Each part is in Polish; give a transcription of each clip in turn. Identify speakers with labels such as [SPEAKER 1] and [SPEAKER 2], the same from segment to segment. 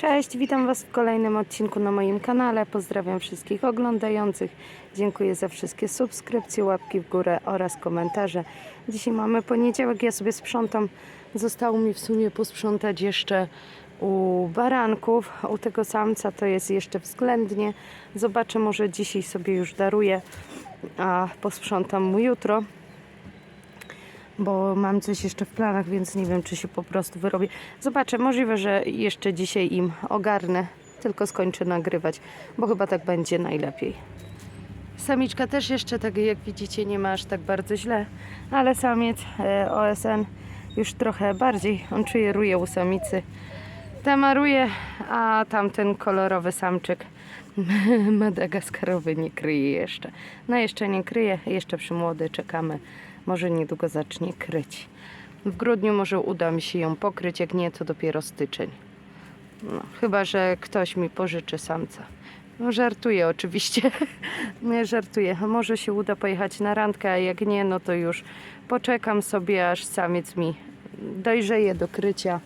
[SPEAKER 1] Cześć, witam Was w kolejnym odcinku na moim kanale. Pozdrawiam wszystkich oglądających. Dziękuję za wszystkie subskrypcje, łapki w górę oraz komentarze. Dzisiaj mamy poniedziałek, ja sobie sprzątam. Zostało mi w sumie posprzątać jeszcze u baranków. U tego samca to jest jeszcze względnie. Zobaczę, może dzisiaj sobie już daruję, a posprzątam mu jutro bo mam coś jeszcze w planach, więc nie wiem, czy się po prostu wyrobię. Zobaczę, możliwe, że jeszcze dzisiaj im ogarnę, tylko skończę nagrywać, bo chyba tak będzie najlepiej. Samiczka też jeszcze, tak jak widzicie, nie ma aż tak bardzo źle, ale samiec e, OSN już trochę bardziej, on czuje ruje u samicy. Tamaruje, a tamten kolorowy samczyk madagaskarowy nie kryje jeszcze. No jeszcze nie kryje, jeszcze przy młody czekamy. Może niedługo zacznie kryć. W grudniu może uda mi się ją pokryć, jak nie to dopiero styczeń. No, chyba, że ktoś mi pożyczy samca. No żartuję oczywiście. nie żartuję. Może się uda pojechać na randkę, a jak nie, no to już poczekam sobie, aż samiec mi dojrzeje do krycia.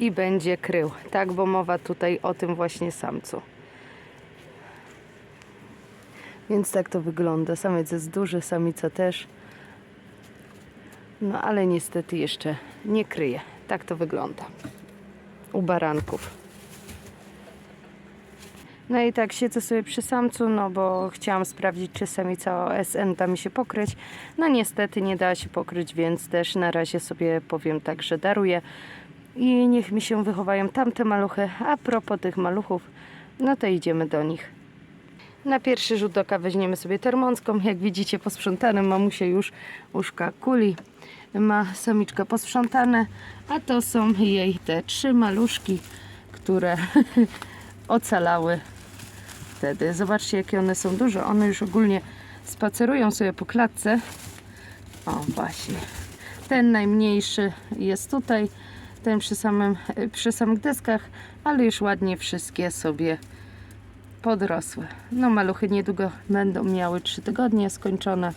[SPEAKER 1] i będzie krył. Tak, bo mowa tutaj o tym właśnie samcu. Więc tak to wygląda. Samiec jest duży, samica też. No ale niestety jeszcze nie kryje. Tak to wygląda. U baranków. No i tak siedzę sobie przy samcu, no bo chciałam sprawdzić, czy samica OSN da mi się pokryć. No niestety nie da się pokryć, więc też na razie sobie powiem tak, że daruję i niech mi się wychowają tamte maluchy. A propos tych maluchów, no to idziemy do nich. Na pierwszy rzut oka weźmiemy sobie termonską. Jak widzicie, posprzątane mamusia już uszka kuli. Ma samiczka posprzątane, a to są jej te trzy maluszki, które ocalały wtedy. Zobaczcie, jakie one są duże. One już ogólnie spacerują sobie po klatce. O, właśnie. Ten najmniejszy jest tutaj ten przy, samym, przy samych deskach, ale już ładnie wszystkie sobie podrosły. No maluchy niedługo będą miały 3 tygodnie skończone,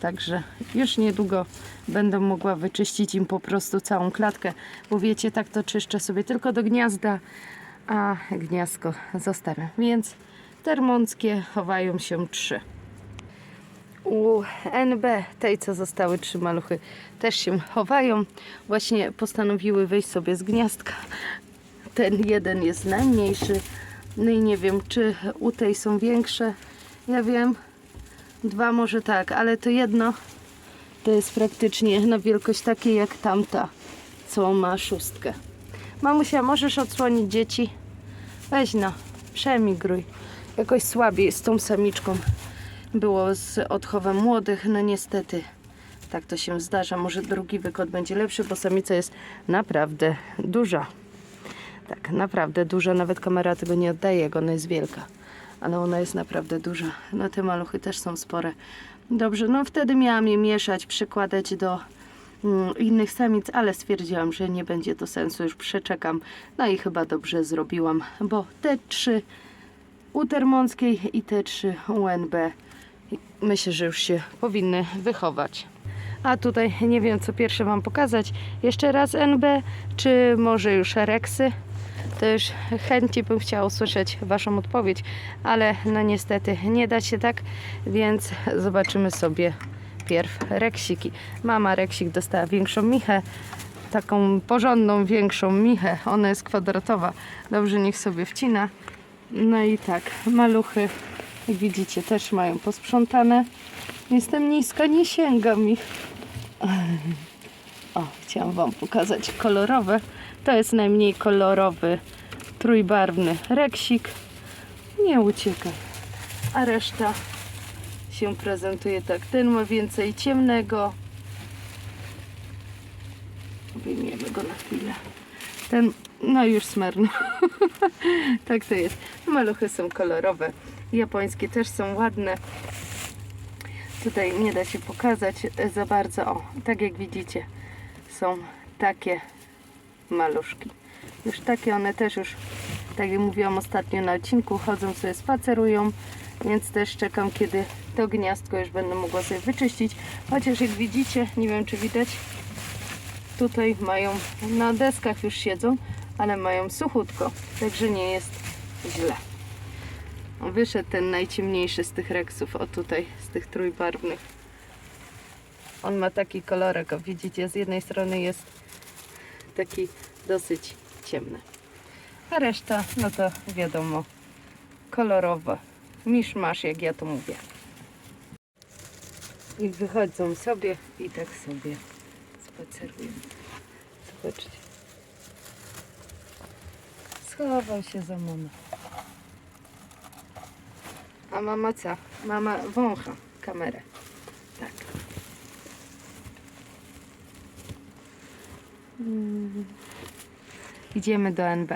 [SPEAKER 1] także już niedługo będę mogła wyczyścić im po prostu całą klatkę, bo wiecie, tak to czyszczę sobie tylko do gniazda, a gniazdko zostawiam. Więc termonskie chowają się trzy. U NB, tej co zostały trzy maluchy, też się chowają. Właśnie postanowiły wyjść sobie z gniazdka. Ten jeden jest najmniejszy. No i nie wiem, czy u tej są większe. Ja wiem, dwa może tak, ale to jedno to jest praktycznie na wielkość takiej jak tamta, co ma szóstkę. Mamusia, możesz odsłonić dzieci? Weź no, przemigruj. Jakoś słabiej z tą samiczką było z odchowem młodych. No niestety tak to się zdarza. Może drugi wykod będzie lepszy, bo samica jest naprawdę duża. Tak, naprawdę duża. Nawet kamera tego nie oddaje, jak ona jest wielka. Ale ona jest naprawdę duża. No te maluchy też są spore. Dobrze, no wtedy miałam je mieszać, przykładać do mm, innych samic, ale stwierdziłam, że nie będzie to sensu, już przeczekam. No i chyba dobrze zrobiłam, bo te trzy u Termąckiej i te trzy UNB myślę, że już się powinny wychować. A tutaj nie wiem, co pierwsze Wam pokazać. Jeszcze raz NB, czy może już Rexy? Już chętnie bym chciała usłyszeć Waszą odpowiedź, ale no niestety nie da się tak, więc zobaczymy sobie pierw Reksiki. Mama Reksik dostała większą michę, taką porządną, większą michę. Ona jest kwadratowa. Dobrze, niech sobie wcina. No i tak, maluchy, jak widzicie, też mają posprzątane. Jestem niska, nie sięgam ich. O, chciałam Wam pokazać kolorowe. To jest najmniej kolorowy, trójbarwny reksik. Nie uciekaj. A reszta się prezentuje tak. Ten ma więcej ciemnego. Wyjmiemy go na chwilę. Ten, no już smerno. tak to jest. Maluchy są kolorowe. Japońskie też są ładne. Tutaj nie da się pokazać za bardzo. O, tak jak widzicie, są takie maluszki. Już takie one też już, tak jak mówiłam ostatnio na odcinku, chodzą sobie, spacerują, więc też czekam, kiedy to gniazdko już będę mogła sobie wyczyścić. Chociaż jak widzicie, nie wiem czy widać, tutaj mają, na deskach już siedzą, ale mają suchutko, także nie jest źle. Wyszedł ten najciemniejszy z tych reksów, o tutaj, z tych trójbarwnych. On ma taki kolorek, o widzicie, z jednej strony jest taki dosyć ciemny. A reszta, no to wiadomo, kolorowa. Misz masz, jak ja to mówię. I wychodzą sobie i tak sobie spacerują. Zobaczcie. Schował się za mamę. A mama co? Mama wącha kamerę. Tak. Mm. Idziemy do NB.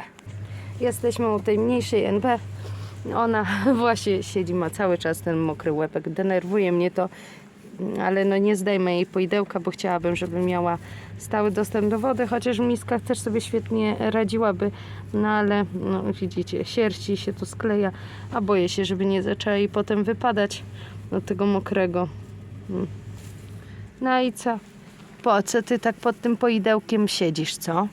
[SPEAKER 1] Jesteśmy u tej mniejszej NB. Ona właśnie siedzi, ma cały czas ten mokry łebek. Denerwuje mnie to, ale no nie zdejmę jej poidełka, bo chciałabym, żeby miała stały dostęp do wody, chociaż miska też sobie świetnie radziłaby, no ale no, widzicie, sierści się tu skleja, a boję się, żeby nie zaczęła jej potem wypadać do tego mokrego. Mm. No i co? Po co ty tak pod tym poidełkiem siedzisz, co?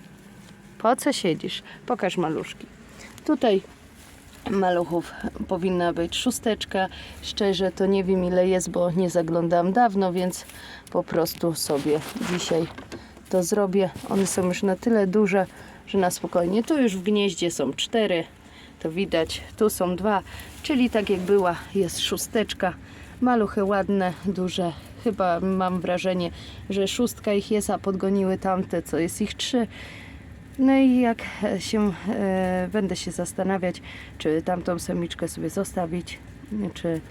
[SPEAKER 1] Po co siedzisz? Pokaż maluszki. Tutaj maluchów powinna być szósteczka. Szczerze to nie wiem ile jest, bo nie zaglądałam dawno, więc po prostu sobie dzisiaj to zrobię. One są już na tyle duże, że na spokojnie. Tu już w gnieździe są cztery, to widać. Tu są dwa, czyli tak jak była, jest szósteczka. Maluchy ładne, duże. Chyba mam wrażenie, że szóstka ich jest, a podgoniły tamte, co jest ich trzy. No i jak się e, będę się zastanawiać, czy tamtą samiczkę sobie zostawić, czy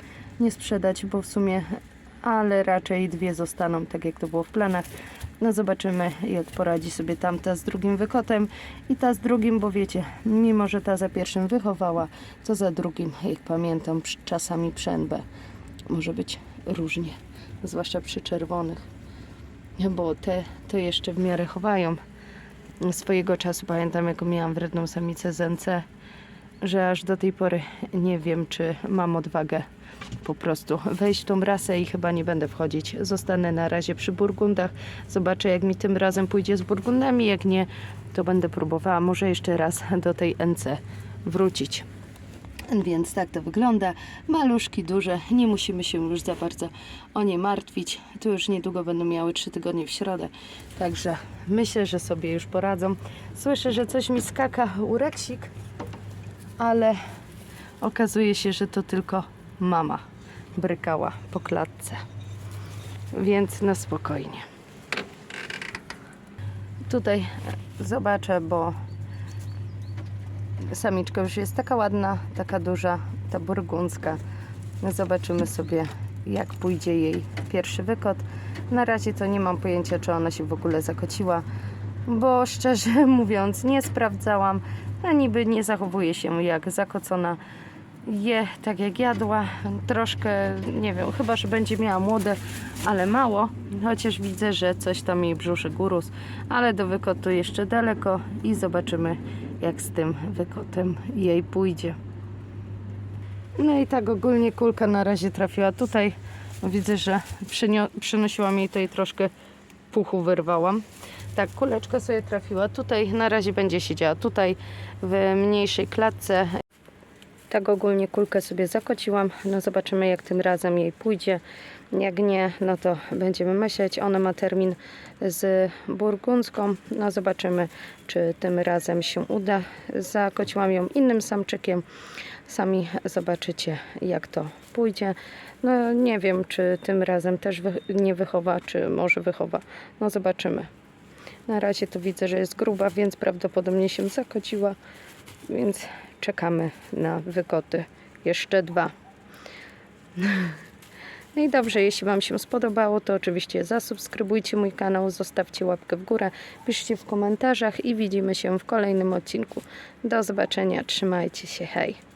[SPEAKER 1] nie sprzedać, bo w sumie, ale raczej dwie zostaną, tak jak to było w planach. No zobaczymy, jak poradzi sobie tamta z drugim wykotem i ta z drugim, bo wiecie, mimo że ta za pierwszym wychowała, to za drugim, jak pamiętam, czasami przębę. Może być różnie, zwłaszcza przy czerwonych, bo te to jeszcze w miarę chowają swojego czasu pamiętam, jaką miałam wredną samicę z NC, że aż do tej pory nie wiem, czy mam odwagę po prostu wejść w tą rasę i chyba nie będę wchodzić. Zostanę na razie przy Burgundach. Zobaczę, jak mi tym razem pójdzie z Burgundami. Jak nie, to będę próbowała może jeszcze raz do tej NC wrócić. Więc tak to wygląda. Maluszki duże, nie musimy się już za bardzo o nie martwić. Tu już niedługo będą miały 3 tygodnie w środę, także myślę, że sobie już poradzą. Słyszę, że coś mi skaka u Reksik, ale okazuje się, że to tylko mama brykała po klatce. Więc na spokojnie. Tutaj zobaczę, bo Samiczka już jest taka ładna, taka duża, ta burgundzka. Zobaczymy sobie, jak pójdzie jej pierwszy wykot. Na razie to nie mam pojęcia, czy ona się w ogóle zakociła, bo szczerze mówiąc, nie sprawdzałam. A niby nie zachowuje się jak zakocona. Je tak jak jadła, troszkę, nie wiem, chyba, że będzie miała młode, ale mało, chociaż widzę, że coś tam jej brzuszek urósł, ale do wykotu jeszcze daleko i zobaczymy, jak z tym wykotem jej pójdzie. No i tak ogólnie kulka na razie trafiła tutaj. Widzę, że przynosiłam jej tutaj troszkę puchu wyrwałam. Tak, kuleczka sobie trafiła. Tutaj na razie będzie siedziała tutaj w mniejszej klatce. Tak ogólnie kulkę sobie zakociłam. No zobaczymy jak tym razem jej pójdzie. Jak nie, no to będziemy myśleć. Ona ma termin z burgundzką. No zobaczymy, czy tym razem się uda. Zakociłam ją innym samczykiem. Sami zobaczycie, jak to pójdzie. No nie wiem, czy tym razem też wy- nie wychowa, czy może wychowa. No zobaczymy. Na razie to widzę, że jest gruba, więc prawdopodobnie się zakociła. Więc czekamy na wykoty. Jeszcze dwa. No i dobrze, jeśli Wam się spodobało, to oczywiście zasubskrybujcie mój kanał, zostawcie łapkę w górę, piszcie w komentarzach i widzimy się w kolejnym odcinku. Do zobaczenia, trzymajcie się, hej!